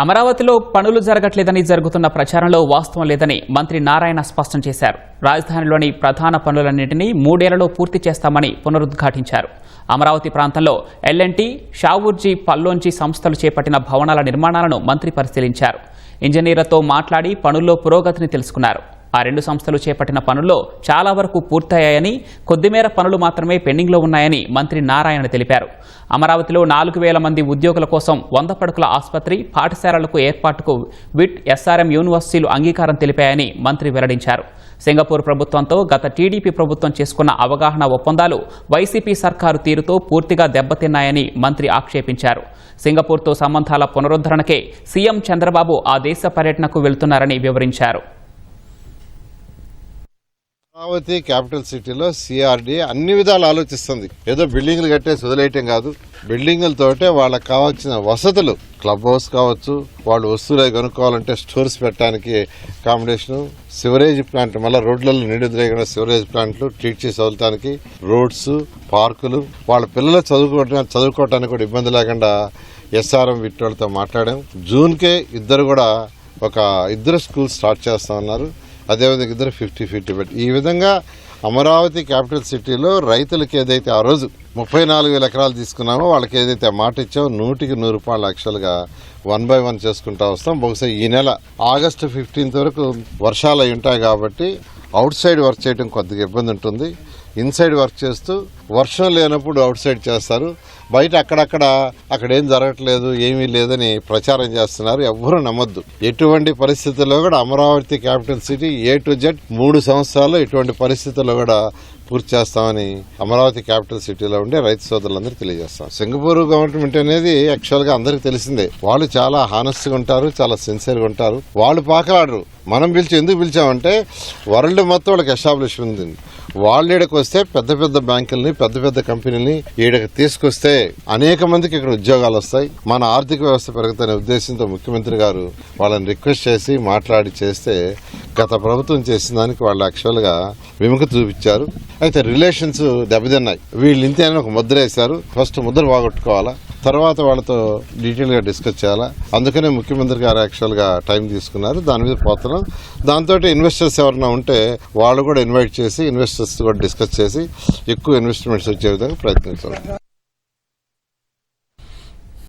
అమరావతిలో పనులు జరగట్లేదని జరుగుతున్న ప్రచారంలో వాస్తవం లేదని మంత్రి నారాయణ స్పష్టం చేశారు. రాజధానిలోని ప్రధాన పనులన్నింటినీ మూడేళ్ళలో పూర్తి చేస్తామని పునరుద్ఘాటించారు. అమరావతి ప్రాంతంలో ఎల్ఎన్టీ షావూర్జీ పల్లోంచి సంస్థలు చేపట్టిన భవనాల నిర్మాణాలను మంత్రి పరిశీలించారు. ఇంజనీర్లతో మాట్లాడి పనుల్లో పురోగతిని తెలుసుకున్నారు. ఆ రెండు సంస్థలు చేపట్టిన పనుల్లో చాలా వరకు పూర్తయ్యాయని కొద్దిమేర పనులు మాత్రమే పెండింగ్లో ఉన్నాయని మంత్రి నారాయణ తెలిపారు. అమరావతిలో నాలుగు వేల మంది ఉద్యోగుల కోసం వంద పడుకుల ఆసుపత్రి పాఠశాలలకు ఏర్పాటుకు విట్ ఎస్ఆర్ఎం యూనివర్సిటీలు అంగీకారం తెలిపాయని మంత్రి వెల్లడించారు. సింగపూర్ ప్రభుత్వంతో గత టీడీపీ ప్రభుత్వం చేసుకున్న అవగాహన ఒప్పందాలు వైసీపీ సర్కారు తీరుతో పూర్తిగా దెబ్బతిన్నాయని మంత్రి ఆక్షేపించారు. సింగపూర్తో సంబంధాల పునరుద్ధరణకే సీఎం చంద్రబాబు ఆ దేశ పర్యటనకు వెళ్తున్నారని వివరించారు. అమరావతి క్యాపిటల్ సిటీలో సిఆర్డి అన్ని విధాలు ఆలోచిస్తుంది. ఏదో బిల్డింగ్లు కట్టేసి వదిలేయటం కాదు. బిల్డింగులతోటే వాళ్ళకి కావాల్సిన వసతులు క్లబ్ హౌస్ కావచ్చు వాళ్ళు వస్తువులు కొనుక్కోవాలంటే స్టోర్స్ పెట్టడానికి అకామిడేషను సివరేజ్ ప్లాంట్ మళ్ళీ రోడ్లలో నిండుదిలేకుండా సివరేజ్ ప్లాంట్లు ట్రీట్ చేసి వదలటానికి రోడ్స్ పార్కులు వాళ్ళ పిల్లలు చదువుకోవడానికి చదువుకోవటానికి కూడా ఇబ్బంది లేకుండా ఎస్ఆర్ఎం విట్టోళ్ళతో మాట్లాడాం. జూన్కే ఇద్దరు కూడా ఒక ఇద్దరు స్కూల్ స్టార్ట్ చేస్తా ఉన్నారు అదేవిధంగా ఇద్దరు ఫిఫ్టీ ఫిఫ్టీ పెట్టి ఈ విధంగా అమరావతి క్యాపిటల్ సిటీలో రైతులకు ఏదైతే ఆ రోజు ముప్పై నాలుగు వేల ఎకరాలు తీసుకున్నామో వాళ్ళకి ఏదైతే మాట ఇచ్చామో నూటికి నూరు రూపాయలు యాక్చువల్గా వన్ బై వన్ చేసుకుంటా వస్తాం. బహుశా ఈ నెల ఆగస్టు ఫిఫ్టీన్త్ వరకు వర్షాలు అయి ఉంటాయి కాబట్టి అవుట్ సైడ్ వర్క్ చేయడం కొద్దిగా ఇబ్బంది ఉంటుంది. ఇన్సైడ్ వర్క్ చేస్తూ వర్షం లేనప్పుడు అవుట్ సైడ్ చేస్తారు. బయట అక్కడక్కడ అక్కడ ఏం జరగట్లేదు ఏమీ లేదని ప్రచారం చేస్తున్నారు. ఎవ్వరూ నమ్మొద్దు. ఎటువంటి పరిస్థితుల్లో కూడా Amaravati capital city A to Z మూడు సంవత్సరాలు ఎటువంటి పరిస్థితుల్లో కూడా పూర్తి చేస్తామని అమరావతి క్యాపిటల్ సిటీలో ఉండే రైతు సోదరులందరూ తెలియజేస్తాం. సింగపూర్ గవర్నమెంట్ అనేది యాక్చువల్గా అందరికి తెలిసిందే. వాళ్ళు చాలా హానెస్ట్గా ఉంటారు చాలా సిన్సియర్గా ఉంటారు. వాళ్ళు పాకలాడరు. మనం పిలిచి ఎందుకు పిలిచామంటే వరల్డ్ మొత్తం వాళ్ళకి ఎస్టాబ్లిష్ ఉంది. వాళ్ళు ఈడకి వస్తే పెద్ద పెద్ద బ్యాంకుల్ని పెద్ద పెద్ద కంపెనీలని ఈడకి తీసుకొస్తే అనేక మందికి ఇక్కడ ఉద్యోగాలు వస్తాయి. మన ఆర్థిక వ్యవస్థ పెరుగుతున్న ఉద్దేశంతో ముఖ్యమంత్రి గారు వాళ్ళని రిక్వెస్ట్ చేసి మాట్లాడి చేస్తే గత ప్రభుత్వం చేసిన దానికి వాళ్ళు యాక్చువల్గా విముఖత చూపించారు. అయితే రిలేషన్స్ దెబ్బతిన్నాయి. వీళ్ళు ఇంతే అని ఒక ముద్ర వేశారు. ఫస్ట్ ముద్ర బాగొట్టుకోవాలా తర్వాత వాళ్ళతో డీటెయిల్గా డిస్కస్ చేయాలా? అందుకనే ముఖ్యమంత్రి గారు యాక్చువల్గా టైం తీసుకున్నారు. దాని మీద పోతున్నాం దాంతో ఇన్వెస్టర్స్ ఎవరైనా ఉంటే వాళ్ళు కూడా ఇన్వైట్ చేసి ఇన్వెస్టర్స్ కూడా డిస్కస్ చేసి ఎక్కువ ఇన్వెస్ట్మెంట్స్ వచ్చే విధంగా ప్రయత్నించాలి.